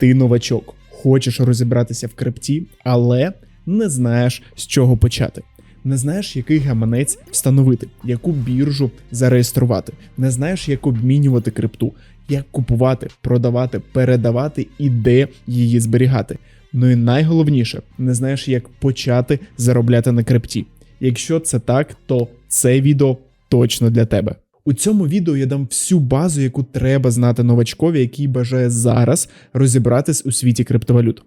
Ти новачок, хочеш розібратися в крипті, але не знаєш з чого почати. Не знаєш, який гаманець встановити, яку біржу зареєструвати, не знаєш, як обмінювати крипту, як купувати, продавати, передавати і де її зберігати. Ну і найголовніше, не знаєш, як почати заробляти на крипті. Якщо це так, то це відео точно для тебе. У цьому відео я дам всю базу, яку треба знати новачкові, який бажає зараз розібратись у світі криптовалют.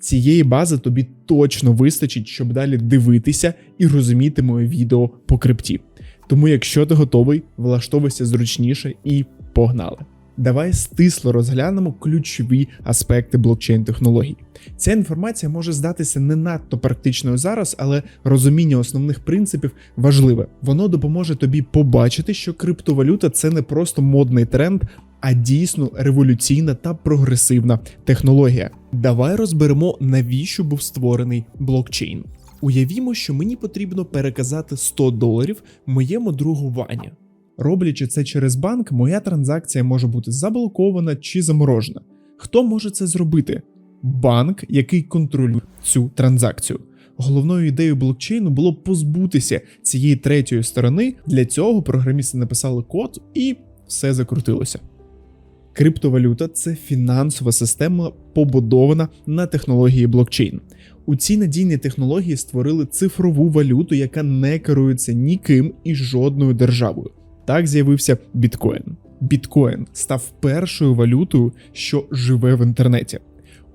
Цієї бази тобі точно вистачить, щоб далі дивитися і розуміти моє відео по крипті. Тому, якщо ти готовий, влаштовуйся зручніше і погнали. Давай стисло розглянемо ключові аспекти блокчейн технологій. Ця інформація може здатися не надто практичною зараз, але розуміння основних принципів важливе. Воно допоможе тобі побачити, що криптовалюта це не просто модний тренд, а дійсно революційна та прогресивна технологія. Давай розберемо, навіщо був створений блокчейн. Уявімо, що мені потрібно переказати 100 доларів моєму другу Вані. Роблячи це через банк, моя транзакція може бути заблокована чи заморожена. Хто може це зробити? Банк, який контролює цю транзакцію. Головною ідеєю блокчейну було позбутися цієї третьої сторони. Для цього програмісти написали код і все закрутилося. Криптовалюта це фінансова система, побудована на технології блокчейн. У цій надійній технології створили цифрову валюту, яка не керується ніким і жодною державою. Так з'явився біткоін. Біткоін став першою валютою, що живе в інтернеті.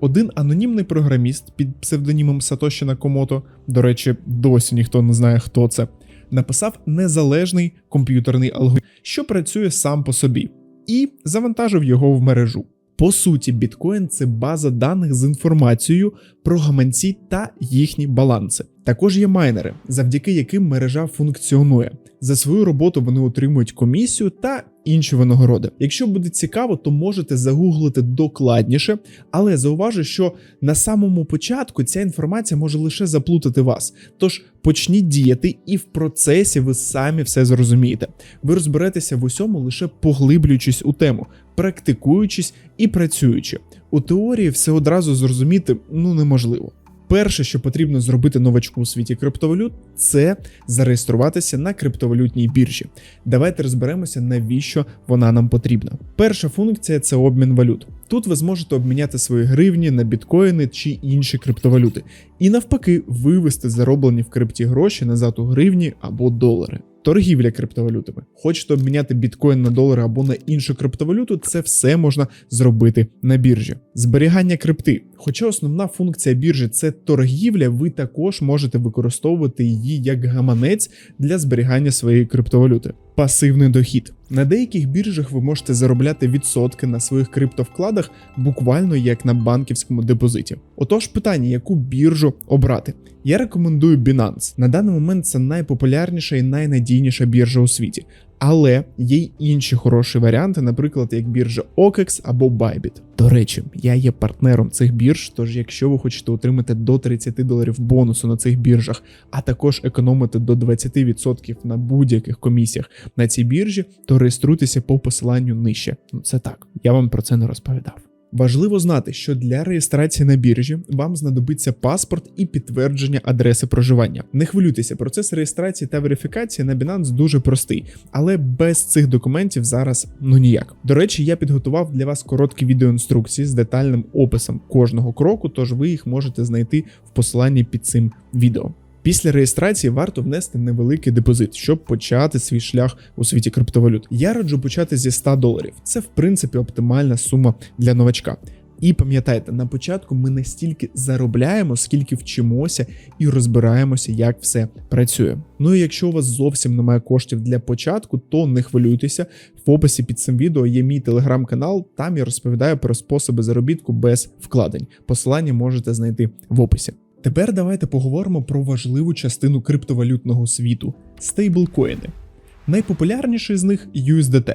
Один анонімний програміст під псевдонімом Сатоші Накомото, до речі, досі ніхто не знає, хто це, написав незалежний комп'ютерний алгоритм, що працює сам по собі, і завантажив його в мережу. По суті, біткоін це база даних з інформацією про гаманці та їхні баланси. Також є майнери, завдяки яким мережа функціонує. За свою роботу вони отримують комісію та інші винагороди. Якщо буде цікаво, то можете загуглити докладніше, але зауважу, що на самому початку ця інформація може лише заплутати вас. Тож почніть діяти, і в процесі ви самі все зрозумієте. Ви розберетеся в усьому лише поглиблюючись у тему, практикуючись і працюючи. У теорії все одразу зрозуміти ну неможливо. Перше, що потрібно зробити новачку у світі криптовалют, це зареєструватися на криптовалютній біржі. Давайте розберемося, навіщо вона нам потрібна. Перша функція це обмін валют. Тут ви зможете обміняти свої гривні на біткоїни чи інші криптовалюти, і навпаки, вивести зароблені в крипті гроші назад у гривні або долари. Торгівля криптовалютами. Хочете обміняти біткоін на долари або на іншу криптовалюту, це все можна зробити на біржі. Зберігання крипти. Хоча основна функція біржі це торгівля, ви також можете використовувати її як гаманець для зберігання своєї криптовалюти. Пасивний дохід. На деяких біржах ви можете заробляти відсотки на своїх криптовкладах буквально як на банківському депозиті. Отож, питання, яку біржу обрати? Я рекомендую Binance. На даний момент це найпопулярніша і найнадійніша біржа у світі. Але є й інші хороші варіанти, наприклад, як біржа OKEX або Bybit. До речі, я є партнером цих бірж, тож якщо ви хочете отримати до 30 доларів бонусу на цих біржах, а також економити до 20% на будь-яких комісіях на цій біржі, то реєструйтеся по посиланню нижче. Ну це так, я вам про це не розповідав. Важливо знати, що для реєстрації на біржі вам знадобиться паспорт і підтвердження адреси проживання. Не хвилюйтеся, процес реєстрації та верифікації на Binance дуже простий, але без цих документів зараз ну ніяк. До речі, я підготував для вас короткі відеоінструкції з детальним описом кожного кроку, тож ви їх можете знайти в посиланні під цим відео. Після реєстрації варто внести невеликий депозит, щоб почати свій шлях у світі криптовалют. Я раджу почати зі 100 доларів. Це в принципі оптимальна сума для новачка. І пам'ятайте, на початку ми не стільки заробляємо, скільки вчимося і розбираємося, як все працює. Ну і якщо у вас зовсім немає коштів для початку, то не хвилюйтеся. В описі під цим відео є мій телеграм-канал. Там я розповідаю про способи заробітку без вкладень. Посилання можете знайти в описі. Тепер давайте поговоримо про важливу частину криптовалютного світу стейблкоїни. Найпопулярніший з них USDT.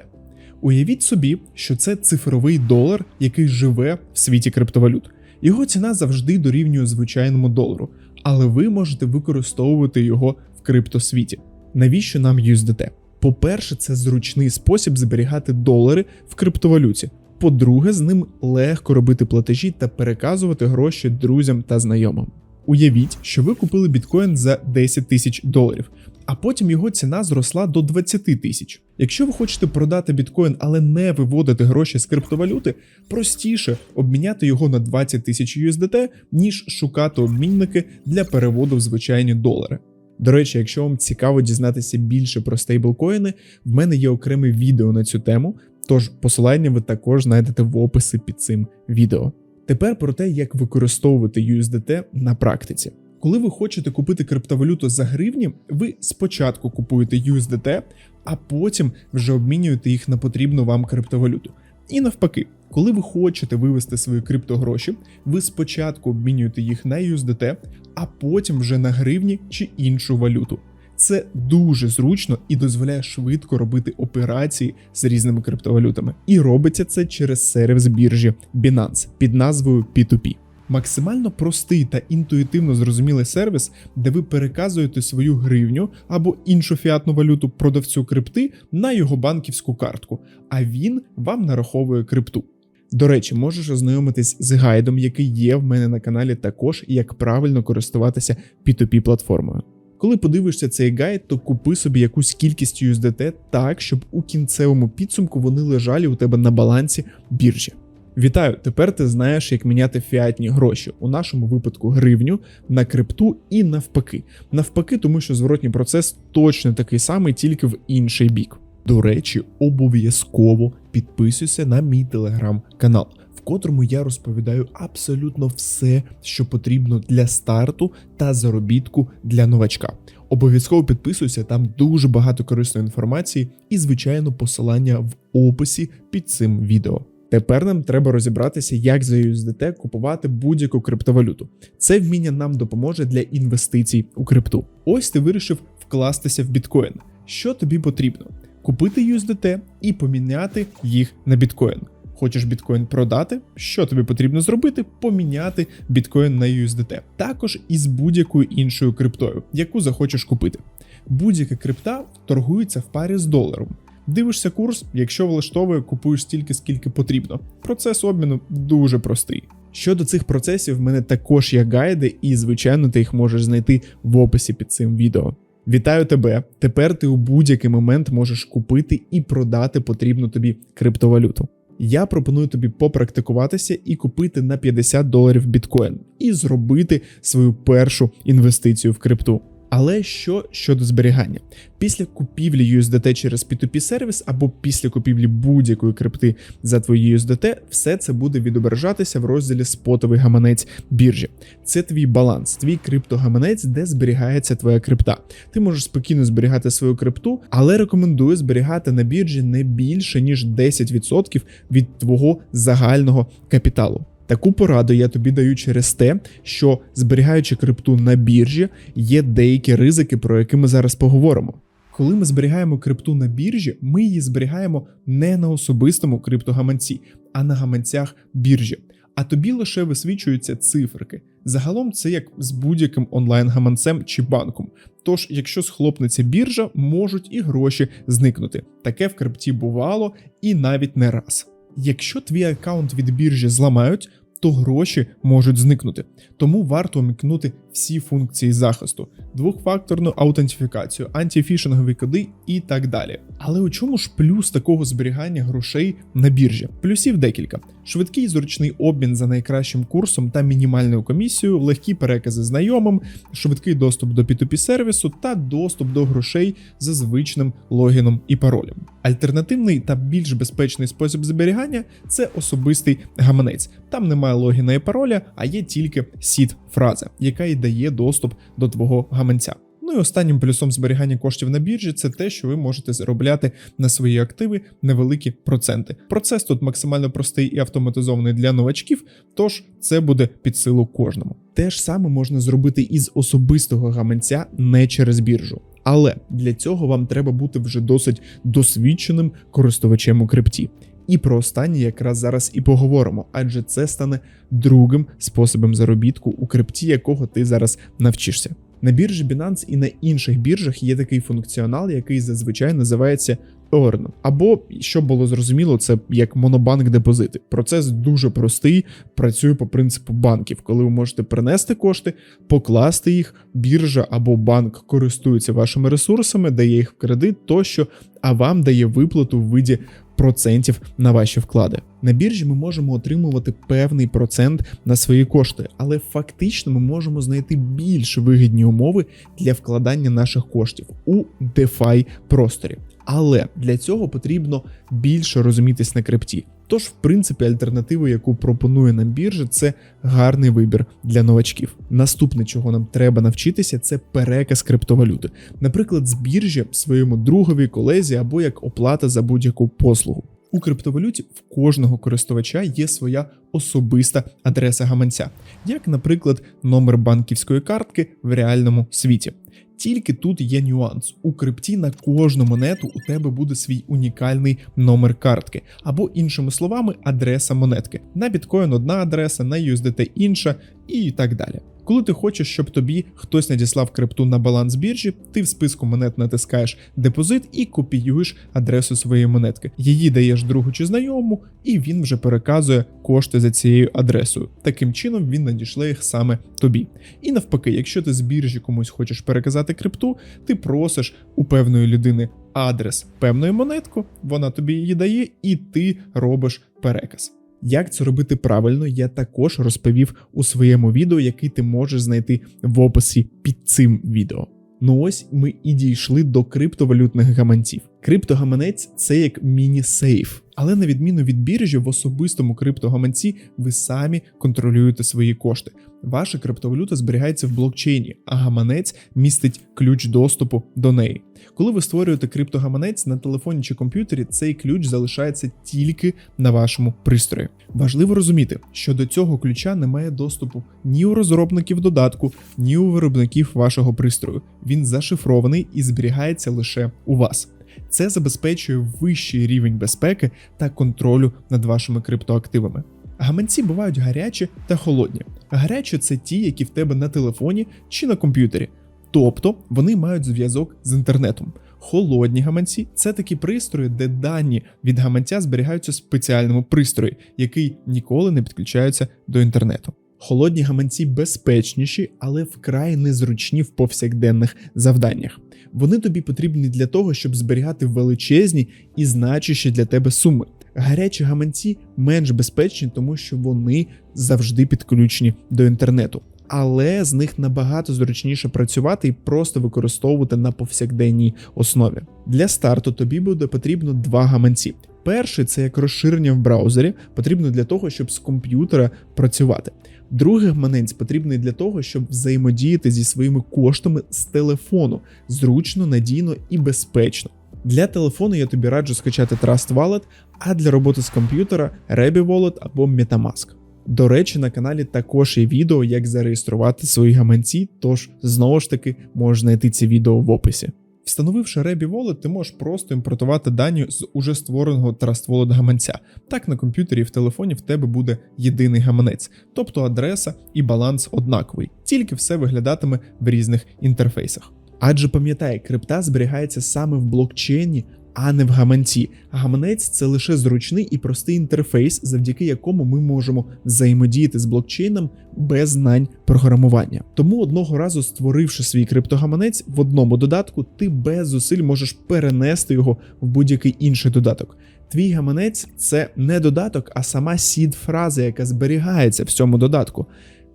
Уявіть собі, що це цифровий долар, який живе в світі криптовалют. Його ціна завжди дорівнює звичайному долару, але ви можете використовувати його в криптосвіті. Навіщо нам USDT? По-перше, це зручний спосіб зберігати долари в криптовалюті. По-друге, з ним легко робити платежі та переказувати гроші друзям та знайомим. Уявіть, що ви купили біткоін за 10 тисяч доларів, а потім його ціна зросла до 20 тисяч. Якщо ви хочете продати біткоін, але не виводити гроші з криптовалюти, простіше обміняти його на 20 тисяч USDT, ніж шукати обмінники для переводу в звичайні долари. До речі, якщо вам цікаво дізнатися більше про стейблкоїни, в мене є окреме відео на цю тему, тож посилання ви також знайдете в описі під цим відео. Тепер про те, як використовувати USDT на практиці. Коли ви хочете купити криптовалюту за гривні, ви спочатку купуєте USDT, а потім вже обмінюєте їх на потрібну вам криптовалюту. І навпаки, коли ви хочете вивести свої криптогроші, ви спочатку обмінюєте їх на USDT, а потім вже на гривні чи іншу валюту. Це дуже зручно і дозволяє швидко робити операції з різними криптовалютами. І робиться це через сервіс біржі Binance під назвою P2P. Максимально простий та інтуїтивно зрозумілий сервіс, де ви переказуєте свою гривню або іншу фіатну валюту продавцю крипти на його банківську картку, а він вам нараховує крипту. До речі, можеш ознайомитись з гайдом, який є в мене на каналі, також як правильно користуватися P2P платформою. Коли подивишся цей гайд, то купи собі якусь кількість USDT так, щоб у кінцевому підсумку вони лежали у тебе на балансі біржі. Вітаю! Тепер ти знаєш, як міняти фіатні гроші, у нашому випадку гривню на крипту і навпаки. Навпаки, тому що зворотній процес точно такий самий, тільки в інший бік. До речі, обов'язково підписуйся на мій телеграм-канал, котрому я розповідаю абсолютно все, що потрібно для старту та заробітку для новачка. Обов'язково підписуйся, там дуже багато корисної інформації і, звичайно, посилання в описі під цим відео. Тепер нам треба розібратися, як за USDT купувати будь-яку криптовалюту. Це вміння нам допоможе для інвестицій у крипту. Ось ти вирішив вкластися в біткоін. Що тобі потрібно? Купити USDT і поміняти їх на біткоін. Хочеш біткоін продати? Що тобі потрібно зробити? Поміняти біткоін на USDT. Також із будь-якою іншою криптою, яку захочеш купити. Будь-яка крипта торгується в парі з доларом. Дивишся курс, якщо влаштовує, купуєш стільки, скільки потрібно. Процес обміну дуже простий. Щодо цих процесів, в мене також є гайди, і, звичайно, ти їх можеш знайти в описі під цим відео. Вітаю тебе! Тепер ти у будь-який момент можеш купити і продати потрібну тобі криптовалюту. Я пропоную тобі попрактикуватися і купити на 50 доларів біткоін і зробити свою першу інвестицію в крипту. Але що щодо зберігання? Після купівлі USDT через P2P сервіс або після купівлі будь-якої крипти за твої USDT, все це буде відображатися в розділі спотовий гаманець біржі. Це твій баланс, твій криптогаманець, де зберігається твоя крипта. Ти можеш спокійно зберігати свою крипту, але рекомендую зберігати на біржі не більше ніж 10% від твого загального капіталу. Таку пораду я тобі даю через те, що зберігаючи крипту на біржі, є деякі ризики, про які ми зараз поговоримо. Коли ми зберігаємо крипту на біржі, ми її зберігаємо не на особистому криптогаманці, а на гаманцях біржі. А тобі лише висвічуються циферки. Загалом це як з будь-яким онлайн-гаманцем чи банком. Тож, якщо схлопнеться біржа, можуть і гроші зникнути. Таке в крипті бувало і навіть не раз. Якщо твій аккаунт від біржі зламають, то гроші можуть зникнути. Тому варто умікнути всі функції захисту, двохфакторну аутентифікацію, антифішингові коди і так далі. Але у чому ж плюс такого зберігання грошей на біржі? Плюсів декілька: швидкий зручний обмін за найкращим курсом та мінімальною комісією, легкі перекази знайомим, швидкий доступ до P2P сервісу та доступ до грошей за звичним логіном і паролем. Альтернативний та більш безпечний спосіб зберігання це особистий гаманець. Там немає логіна і пароля, а є тільки сід фраза, яка й дає доступ до твого гаманця. Ну і останнім плюсом зберігання коштів на біржі це те, що ви можете заробляти на свої активи невеликі проценти. Процес тут максимально простий і автоматизований для новачків, тож це буде під силу кожному. Те ж саме можна зробити із особистого гаманця не через біржу. Але для цього вам треба бути вже досить досвідченим користувачем у крипті. І про останнє якраз зараз і поговоримо, адже це стане другим способом заробітку у крипті, якого ти зараз навчишся. На біржі Binance і на інших біржах є такий функціонал, який зазвичай називається Earn. Або, щоб було зрозуміло, це як монобанк депозити. Процес дуже простий, працює по принципу банків, коли ви можете принести кошти, покласти їх, біржа або банк користується вашими ресурсами, дає їх в кредит тощо, а вам дає виплату в виді процентів на ваші вклади. На біржі ми можемо отримувати певний процент на свої кошти, але фактично ми можемо знайти більш вигідні умови для вкладання наших коштів у DeFi просторі. Але для цього потрібно більше розумітись на крипті. Тож, в принципі, альтернатива, яку пропонує нам біржа, це гарний вибір для новачків. Наступне, чого нам треба навчитися, це переказ криптовалюти, наприклад, з біржі своєму другові, колезі або як оплата за будь-яку послугу. У криптовалюті в кожного користувача є своя особиста адреса гаманця, як, наприклад, номер банківської картки в реальному світі. Тільки тут є нюанс. У крипті на кожну монету у тебе буде свій унікальний номер картки, або, іншими словами, адреса монетки. На біткоін одна адреса, на USDT інша і так далі. Коли ти хочеш, щоб тобі хтось надіслав крипту на баланс біржі, ти в списку монет натискаєш депозит і копіюєш адресу своєї монетки. Її даєш другу чи знайомому, і він вже переказує кошти за цією адресою. Таким чином він надішле їх саме тобі. І навпаки, якщо ти з біржі комусь хочеш переказати крипту, ти просиш у певної людини адрес певної монетку, вона тобі її дає, і ти робиш переказ. Як це робити правильно, я також розповів у своєму відео, який ти можеш знайти в описі під цим відео. Ну ось ми і дійшли до криптовалютних гаманців. Криптогаманець це як міні-сейф. Але на відміну від біржі, в особистому криптогаманці ви самі контролюєте свої кошти. Ваша криптовалюта зберігається в блокчейні, а гаманець містить ключ доступу до неї. Коли ви створюєте криптогаманець на телефоні чи комп'ютері, цей ключ залишається тільки на вашому пристрої. Важливо розуміти, що до цього ключа немає доступу ні у розробників додатку, ні у виробників вашого пристрою. Він зашифрований і зберігається лише у вас. Це забезпечує вищий рівень безпеки та контролю над вашими криптоактивами. Гаманці бувають гарячі та холодні. Гарячі це ті, які в тебе на телефоні чи на комп'ютері. Тобто вони мають зв'язок з інтернетом. Холодні гаманці це такі пристрої, де дані від гаманця зберігаються в спеціальному пристрої, який ніколи не підключається до інтернету. Холодні гаманці безпечніші, але вкрай незручні в повсякденних завданнях. Вони тобі потрібні для того, щоб зберігати величезні і значущі для тебе суми. Гарячі гаманці менш безпечні, тому що вони завжди підключені до інтернету. Але з них набагато зручніше працювати і просто використовувати на повсякденній основі. Для старту тобі буде потрібно два гаманці. Перший це як розширення в браузері, потрібно для того, щоб з комп'ютера працювати. Другий гаманець потрібний для того, щоб взаємодіяти зі своїми коштами з телефону зручно, надійно і безпечно. Для телефону я тобі раджу скачати Trust Wallet, а для роботи з комп'ютера Rebby Wallet або Metamask. До речі, на каналі також є відео, як зареєструвати свої гаманці, тож знову ж таки можеш знайти це відео в описі. Встановивши Rebby Wallet, ти можеш просто імпортувати дані з уже створеного Trust Wallet гаманця. Так на комп'ютері і в телефоні в тебе буде єдиний гаманець, тобто адреса і баланс однаковий, тільки все виглядатиме в різних інтерфейсах. Адже пам'ятай, крипта зберігається саме в блокчейні, а не в гаманці. Гаманець це лише зручний і простий інтерфейс, завдяки якому ми можемо взаємодіяти з блокчейном без знань програмування. Тому одного разу, створивши свій криптогаманець в одному додатку, ти без зусиль можеш перенести його в будь-який інший додаток. Твій гаманець це не додаток, а сама сід фраза, яка зберігається в цьому додатку.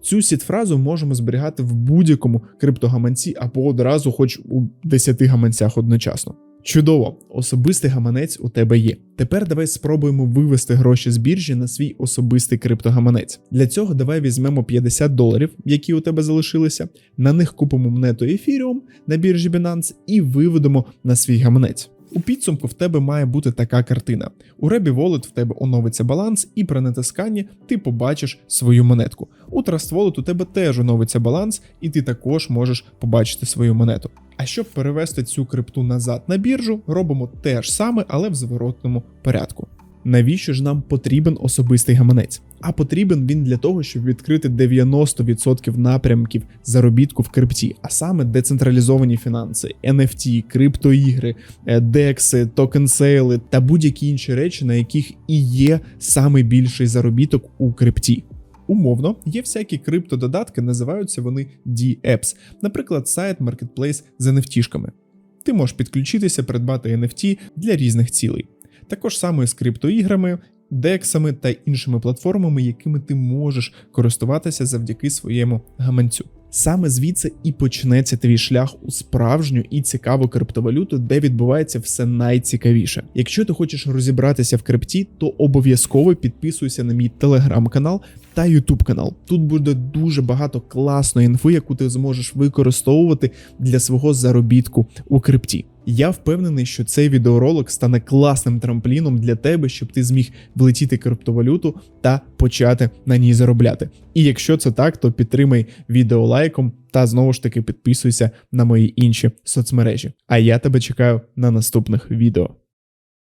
Цю сід-фразу можемо зберігати в будь-якому криптогаманці або одразу, хоч у 10 гаманцях одночасно. Чудово, особистий гаманець у тебе є. Тепер давай спробуємо вивести гроші з біржі на свій особистий криптогаманець. Для цього давай візьмемо 50 доларів, які у тебе залишилися, на них купимо монету Ethereum на біржі Binance і виведемо на свій гаманець. У підсумку в тебе має бути така картина. У Rebі Wallet в тебе оновиться баланс, і при натисканні ти побачиш свою монетку. У Trust Wallet у тебе теж оновиться баланс, і ти також можеш побачити свою монету. А щоб перевести цю крипту назад на біржу, робимо те ж саме, але в зворотному порядку. Навіщо ж нам потрібен особистий гаманець? А потрібен він для того, щоб відкрити 90% напрямків заробітку в крипті, а саме децентралізовані фінанси, NFT, криптоігри, е, декси, токен-сейли та будь-які інші речі, на яких і є саме більший заробіток у крипті. Умовно, є всякі криптододатки, називаються вони D-Apps, наприклад, сайт Marketplace з NFT-шками. Ти можеш підключитися, придбати NFT для різних цілей. Також саме з криптоіграми, дексами та іншими платформами, якими ти можеш користуватися завдяки своєму гаманцю. Саме звідси і почнеться твій шлях у справжню і цікаву криптовалюту, де відбувається все найцікавіше. Якщо ти хочеш розібратися в крипті, то обов'язково підписуйся на мій телеграм-канал та ютуб канал. Тут буде дуже багато класної інфи, яку ти зможеш використовувати для свого заробітку у крипті. Я впевнений, що цей відеоролик стане класним трампліном для тебе, щоб ти зміг влетіти криптовалюту та почати на ній заробляти. І якщо це так, то підтримай відео лайком та знову ж таки підписуйся на мої інші соцмережі. А я тебе чекаю на наступних відео.